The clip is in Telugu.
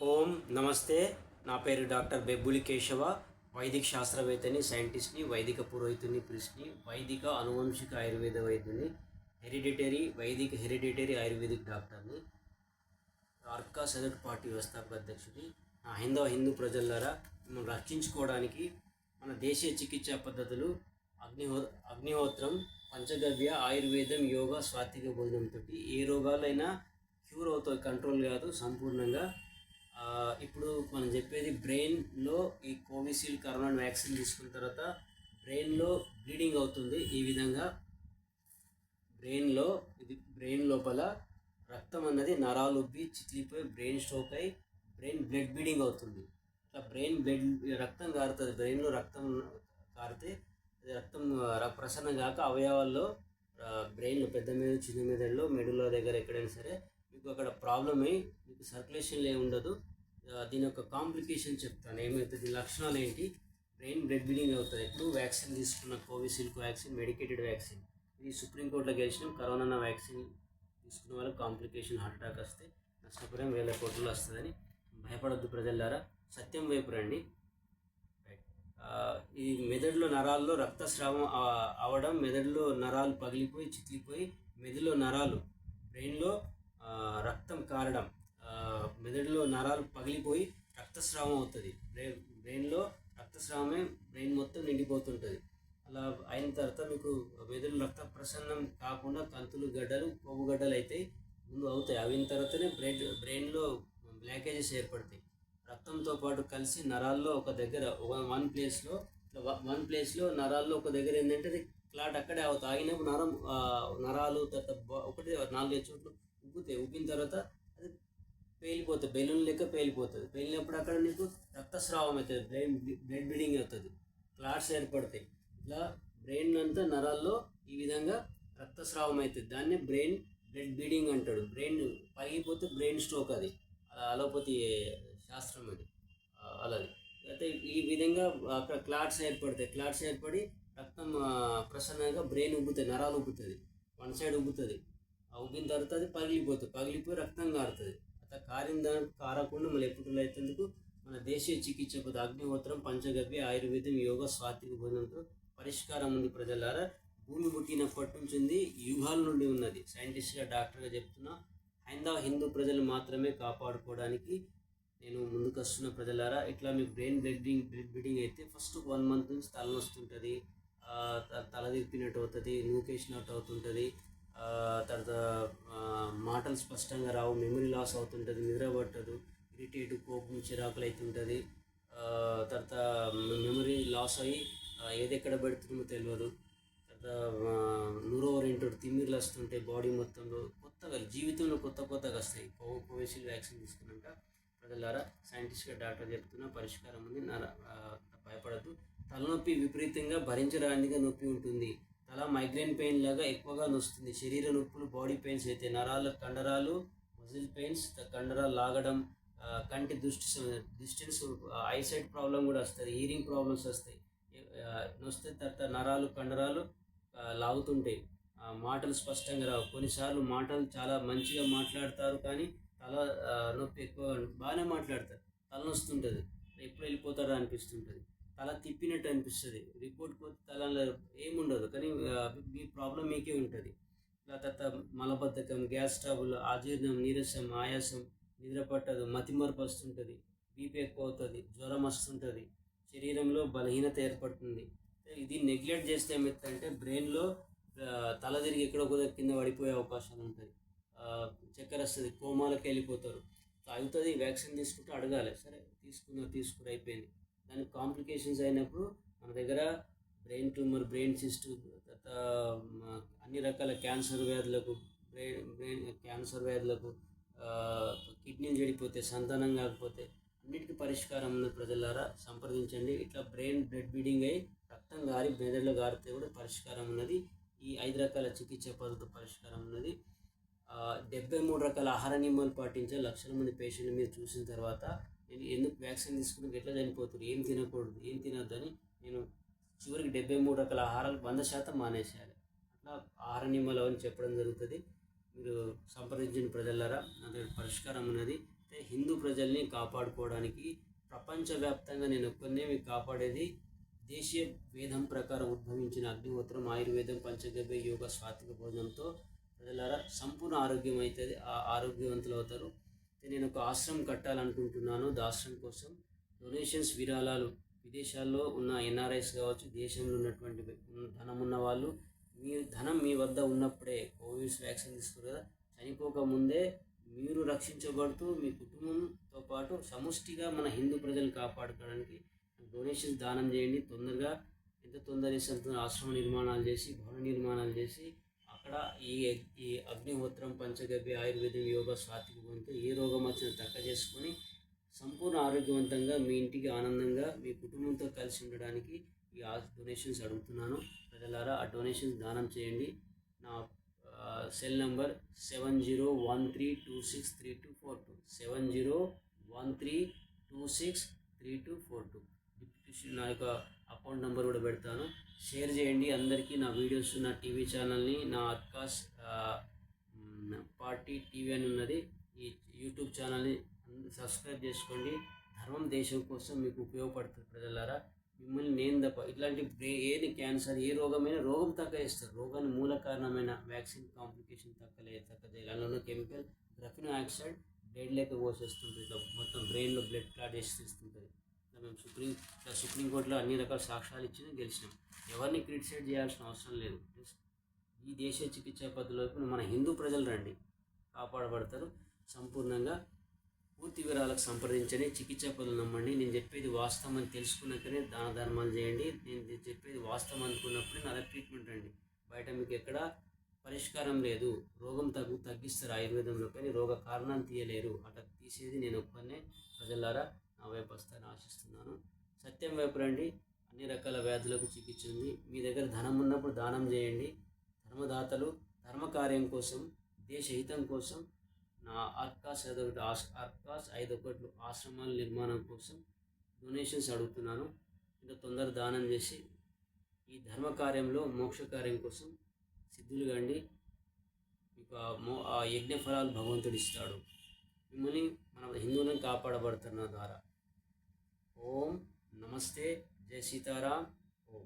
ఓం నమస్తే. నా పేరు డాక్టర్ బెబ్బులి కేశవ. వైదిక శాస్త్రవేత్తని సైంటిస్ట్ని వైదిక పురోహితుని ప్రిస్ని వైదిక అనువంశిక ఆయుర్వేద వైద్యుని హెరిడిటరీ వైదిక హెరిడిటరీ ఆయుర్వేదిక్ డాక్టర్ని అర్కా సెదట్ పార్టీ వ్యవస్థాపక అధ్యక్షుడి నా హిందవ హిందూ ప్రజలారా మిమ్మల్ని రక్షించుకోవడానికి మన దేశీయ చికిత్సా పద్ధతులు అగ్నిహో అగ్నిహోత్రం పంచగవ్య ఆయుర్వేదం యోగా స్వాతిక భోజనంతో ఏ రోగాలైనా క్యూర్ అవుతాయి కంట్రోల్ కాదు సంపూర్ణంగా ఇప్పుడు మనం చెప్పేది బ్రెయిన్లో ఈ కోవిషీల్డ్ కరోనా వ్యాక్సిన్ తీసుకున్న తర్వాత బ్రెయిన్లో బ్లీడింగ్ అవుతుంది. ఈ విధంగా బ్రెయిన్లో ఇది బ్రెయిన్ లోపల రక్తం అన్నది నరాలు ఉబ్బి చిట్లిపోయి బ్రెయిన్ స్ట్రోక్ అయి బ్రెయిన్ బ్లడ్ బ్లీడింగ్ అవుతుంది. ఇట్లా బ్రెయిన్ బ్లడ్ రక్తం కారుతుంది. బ్రెయిన్లో రక్తం కారితే అది రక్తం ర- ప్రసరణ కాక అవయవాల్లో బ్రెయిన్లో పెద్ద మీద చిన్న మెదడులో మెడుల దగ్గర ఎక్కడైనా సరే మీకు అక్కడ ప్రాబ్లమ్ అయ్యి మీకు సర్క్యులేషన్ ఏమి ఉండదు. దీని యొక్క కాంప్లికేషన్ చెప్తాను. ఏమవుతుంది? దీని లక్షణాలు ఏంటి? బ్రెయిన్ బ్లడ్ బ్లీడింగ్ అవుతుంది. ఇప్పుడు వ్యాక్సిన్ తీసుకున్న కోవిషీల్డ్ వ్యాక్సిన్ మెడికేటెడ్ వ్యాక్సిన్ ఇది సుప్రీంకోర్టులో గెలిచిన. కరోనా వ్యాక్సిన్ తీసుకున్న వాళ్ళకి కాంప్లికేషన్ హార్ట్ అటాక్ వస్తే నష్టపరం వేల కోట్లు వస్తుందని భయపడొద్దు ప్రజలారా. సత్యం వైపు రండి. ఈ మెదడులో నరాల్లో రక్తస్రావం అవడం మెదడులో నరాలు పగిలిపోయి చిట్లిపోయి మెదడులో నరాలు బ్రెయిన్లో రక్తం కారడం మెదడులో నరాలు పగిలిపోయి రక్తస్రావం అవుతుంది. బ్రెయిన్ బ్రెయిన్లో రక్తస్రావమే బ్రెయిన్ మొత్తం నిండిపోతుంటుంది. అలా అయిన తర్వాత మీకు మెదడు రక్త ప్రసన్నం కాకుండా కంతులు గడ్డలు కొవ్వు గడ్డలు అయితే ముందు అవుతాయి. అయిన తర్వాతనే బ్రెయిన్ బ్రెయిన్లో బ్లాకేజెస్ ఏర్పడతాయి. రక్తంతో పాటు కలిసి నరాల్లో ఒక దగ్గర ఒక వన్ ప్లేస్లో వన్ ప్లేస్లో నరాల్లో ఒక దగ్గర ఏంటంటే క్లాట్ అక్కడే అవుతాయి ఆగినప్పుడు నరం నరాలు తర్వాత ఒకటి నాలుగైదు చోట్ల ఉబ్బుతాయి ఉబ్బిన తర్వాత అది పేలిపోతుంది బెలూన్ లెక్క పేలిపోతుంది. పేలినప్పుడు అక్కడ నీకు రక్తస్రావం అవుతుంది బ్రెయిన్ బ్లడ్ బ్లీడింగ్ అవుతుంది. క్లాట్స్ ఏర్పడతాయి. ఇట్లా బ్రెయిన్ అంతా నరాల్లో ఈ విధంగా రక్తస్రావం అవుతుంది. దాన్ని బ్రెయిన్ బ్లడ్ బ్లీడింగ్ అంటాడు. బ్రెయిన్ పగిలిపోతే బ్రెయిన్ స్ట్రోక్ అది. అలా అలోపతి శాస్త్రం అది. అలాది అయితే ఈ విధంగా అక్కడ క్లాట్స్ ఏర్పడతాయి. క్లాట్స్ ఏర్పడి రక్తం ప్రసన్నంగా బ్రెయిన్ ఉబ్బుతుంది నరాలు ఉబ్బుతుంది వన్ సైడ్ ఉబ్బుతుంది ఆ తర్వాత అది పగిలిపోతుంది. పగిలిపోయి రక్తం కారుతుంది. అట్లా కారిన దానికి కారకుండా మళ్ళీ ఎప్పుడు అవుతుందుకు మన దేశీయ చికిత్స పద్ధతి అగ్నిహోత్రం పంచగవ్య ఆయుర్వేదం యోగా స్వాతిక భోజనంతో పరిష్కారం ఉంది ప్రజలారా. భూమి పుట్టినప్పటి నుంచి ఉంది యుగాల నుండి ఉన్నది. సైంటిస్ట్గా డాక్టర్గా చెప్తున్నా హైందవ హిందూ ప్రజలు మాత్రమే కాపాడుకోవడానికి నేను ముందుకు వస్తున్న ప్రజలారా. ఇట్లా మీకు బ్రెయిన్ బ్లెడ్డింగ్ బ్లడ్ బ్లీడింగ్ అయితే ఫస్ట్ వన్ మంత్ నుంచి తలనొస్తుంటుంది. తల తిప్పినట్టు అవుతుంది నూకేసినట్టు అవుతుంటుంది. తర్వాత మాటలు స్పష్టంగా రావు మెమరీ లాస్ అవుతుంటుంది నిద్ర పట్టదు ఇరిటేట్ కోపం చిరాకులు అవుతుంటుంది తర్వాత మెమరీ లాస్ అయ్యి ఏది ఎక్కడ పెడుతుందో తెలియదు తర్వాత నూరో ఓరియంటెడ్ తిమ్మిర్లు వస్తుంటాయి బాడీ మొత్తంలో కొత్తగా జీవితంలో కొత్త కొత్తగా వస్తాయి. కో కోవిషీల్డ్ వ్యాక్సిన్ తీసుకున్నాక ప్రజలారా సైంటిస్ట్గా డాక్టర్ చెప్తున్న పరిష్కారం ఉంది. భయపడద్దు. తలనొప్పి విపరీతంగా భరించరానిగా నొప్పి ఉంటుంది. అలా మైగ్రేన్ పెయిన్ లాగా ఎక్కువగా నొస్తుంది. శరీర నొప్పులు బాడీ పెయిన్స్ అయితే నరాల కండరాలు మజిల్ పెయిన్స్ కండరాలు లాగడం కంటి దృష్టి డిస్టెన్స్ ఐసైట్ ప్రాబ్లం కూడా వస్తుంది హీరింగ్ ప్రాబ్లమ్స్ వస్తాయి. నొస్తే తర్వాత నరాలు కండరాలు లాగుతుంటాయి. మాటలు స్పష్టంగా రావు. కొన్నిసార్లు మాటలు చాలా మంచిగా మాట్లాడతారు కానీ తల నొప్పి ఎక్కువ బాగానే మాట్లాడతారు. తల నొస్తుంటుంది ఎప్పుడు వెళ్ళిపోతారా అనిపిస్తుంటుంది. తల తిప్పినట్టు అనిపిస్తుంది. రిపోర్ట్ పోతే తల ఏముండదు కానీ మీ ప్రాబ్లం మీకే ఉంటుంది. ఇలా తర్వాత మలబద్ధకం గ్యాస్ ట్రబుల్ అజీర్ణం నీరసం ఆయాసం నిద్ర పట్టదు మతిమరుపు వస్తుంటుంది బీపీ ఎక్కువ అవుతుంది జ్వరం వస్తుంటుంది శరీరంలో బలహీనత ఏర్పడుతుంది. ఇది నెగ్లెక్ట్ చేస్తే ఏమవుతుందంటే బ్రెయిన్లో తల తిరిగి ఎక్కడో ఒక కింద పడిపోయే అవకాశాలు ఉంటాయి. చక్కెర వస్తుంది కోమాలకు వెళ్ళిపోతారు. అవుతుంది వ్యాక్సిన్ తీసుకుంటే అడగాలి. సరే తీసుకున్నా తీసుకుని అయిపోయింది. దానికి కాంప్లికేషన్స్ అయినప్పుడు మన దగ్గర బ్రెయిన్ ట్యూమర్ బ్రెయిన్ సిస్ట్ తర్వాత అన్ని రకాల క్యాన్సర్ వ్యాధులకు బ్రెయిన్ బ్రెయిన్ క్యాన్సర్ వ్యాధులకు కిడ్నీలు చెడిపోతే సంతానం కాకపోతే అన్నిటికీ పరిష్కారం ఉన్న ప్రజలారా సంప్రదించండి. ఇట్లా బ్రెయిన్ బ్లడ్ బీడింగ్ అయ్యి రక్తం గారి మెదడులో గారితే కూడా పరిష్కారం ఉన్నది. ఈ ఐదు రకాల చికిత్స పద్ధతి పరిష్కారం ఉన్నది. డెబ్బై మూడు రకాల ఆహార నియమాలు పాటించే లక్షల మంది పేషెంట్లు మీరు చూసిన తర్వాత ఎందుకు వ్యాక్సిన్ తీసుకుని ఎట్లా చనిపోతారు? ఏం తినకూడదు? ఏం తినొద్దని నేను చివరికి డెబ్బై మూడు రకాల ఆహారాలు వంద శాతం మానేసేయాలి అట్లా ఆహార నియమాలు అని చెప్పడం జరుగుతుంది. మీరు సంప్రదించిన ప్రజలారా నా దగ్గర పరిష్కారం ఉన్నది. అయితే హిందూ ప్రజల్ని కాపాడుకోవడానికి ప్రపంచవ్యాప్తంగా నేను ఒక్కనే మీకు కాపాడేది దేశీయ వేదం ప్రకారం ఉద్భవించిన అగ్నిహోత్రం ఆయుర్వేదం పంచగవ్య యోగ స్వాతిక భోజనంతో ప్రజలారా సంపూర్ణ ఆరోగ్యం అవుతుంది ఆ ఆరోగ్యవంతులు అవుతారు. నేను ఒక ఆశ్రమం కట్టాలనుకుంటున్నాను. దాశ్రమం కోసం డొనేషన్స్ విరాళాలు విదేశాల్లో ఉన్న ఎన్ఆర్ఐస్ కావచ్చు దేశంలో ఉన్నటువంటి ధనం ఉన్న వాళ్ళు మీ ధనం మీ వద్ద ఉన్నప్పుడే కోవిడ్ వ్యాక్సిన్ తీసుకురు. కదా చనిపోక ముందే మీరు రక్షించబడుతూ మీ కుటుంబంతో పాటు సముష్టిగా మన హిందూ ప్రజలను కాపాడుకోవడానికి డొనేషన్స్ దానం చేయండి. తొందరగా ఎంత తొందర తొందరగా ఆశ్రమ నిర్మాణాలు చేసి భవన నిర్మాణాలు చేసి అక్కడ ఈ ఈ అగ్నిహోత్రం పంచగవ్య ఆయుర్వేదం యోగ సాత్విక భవంతో ఏ రోగం వచ్చినా తక్క చేసుకొని సంపూర్ణ ఆరోగ్యవంతంగా మీ ఇంటికి ఆనందంగా మీ కుటుంబంతో కలిసి ఉండడానికి ఈ డొనేషన్స్ అడుగుతున్నాను. ప్రజలారా ఆ డొనేషన్స్ దానం చేయండి. నా cell number seven zero one three two six three two four two seven zero one three two six three two four two నా యొక్క అకౌంట్ నెంబర్ కూడా పెడతాను. షేర్ చేయండి అందరికీ నా వీడియోస్ నా టీవీ ఛానల్ని నా అక్కాస్ పార్టీ టీవీ అని ఉన్నది. ఈ యూట్యూబ్ ఛానల్ని సబ్స్క్రైబ్ చేసుకోండి. ధర్మం దేశం కోసం మీకు ఉపయోగపడుతుంది ప్రజలారా. మిమ్మల్ని నేను తప్ప ఇట్లాంటి బ్రే- ఏది క్యాన్సర్ ఏ రోగమైనా రోగం తగ్గ ఇస్తారు మూల కారణమైన వ్యాక్సిన్ కాంప్లికేషన్ తగ్గలే తగ్గలేదు అందులో కెమికల్ గ్రఫిన్ ఆక్సైడ్ బ్లడ్ లేక పోసేస్తుంటుంది మొత్తం బ్రెయిన్లో బ్లడ్ క్లాట్ చేసి తీస్తుంటుంది మేము సుప్రీం సుప్రీంకోర్టులో అన్ని రకాల సాక్ష్యాలు ఇచ్చి గెలిచినాం. ఎవరిని క్రిటిసైడ్ చేయాల్సిన అవసరం లేదు. ఈ దేశ చికిత్సా పద్ధతిలోకి మన హిందూ ప్రజలు రండి. కాపాడబడతారు. సంపూర్ణంగా పూర్తి వివరాలకు సంప్రదించని చికిత్సా పద్ధతులు నమ్మండి. నేను చెప్పేది వాస్తవం అని తెలుసుకున్నాకనే దాన ధర్మాలు చేయండి. నేను చెప్పేది వాస్తవం అనుకున్నప్పుడు నా ట్రీట్మెంట్ రండి. బయట మీకు ఎక్కడ పరిష్కారం లేదు. రోగం తగ్గు తగ్గిస్తారు ఆయుర్వేదంలో కానీ రోగ కారణాన్ని తీయలేరు. అట్లా తీసేది నేను ఒక్కనే. ప్రజలారా వైపు వస్తాయని ఆశిస్తున్నాను. సత్యం వైపు రండి. అన్ని రకాల వ్యాధులకు చికిత్స ఉంది. మీ దగ్గర ధనం ఉన్నప్పుడు దానం చేయండి. ధర్మదాతలు ధర్మకార్యం కోసం దేశ హితం కోసం నా ఆర్కాస్ ఐదొకటి ఆస్ అర్కాస్ ఐదొకట్లు ఆశ్రమాల నిర్మాణం కోసం డొనేషన్స్ అడుగుతున్నాను. ఇంకా తొందర దానం చేసి ఈ ధర్మ కార్యంలో మోక్ష కార్యం కోసం సిద్ధులు కండి. మీకు మో ఆ యజ్ఞ ఫలాలు భగవంతుడు ఇస్తాడు. మిమ్మల్ని మన హిందువులను కాపాడబడుతున్న ద్వారా. ఓం నమస్తే జై సీతారాం ఓం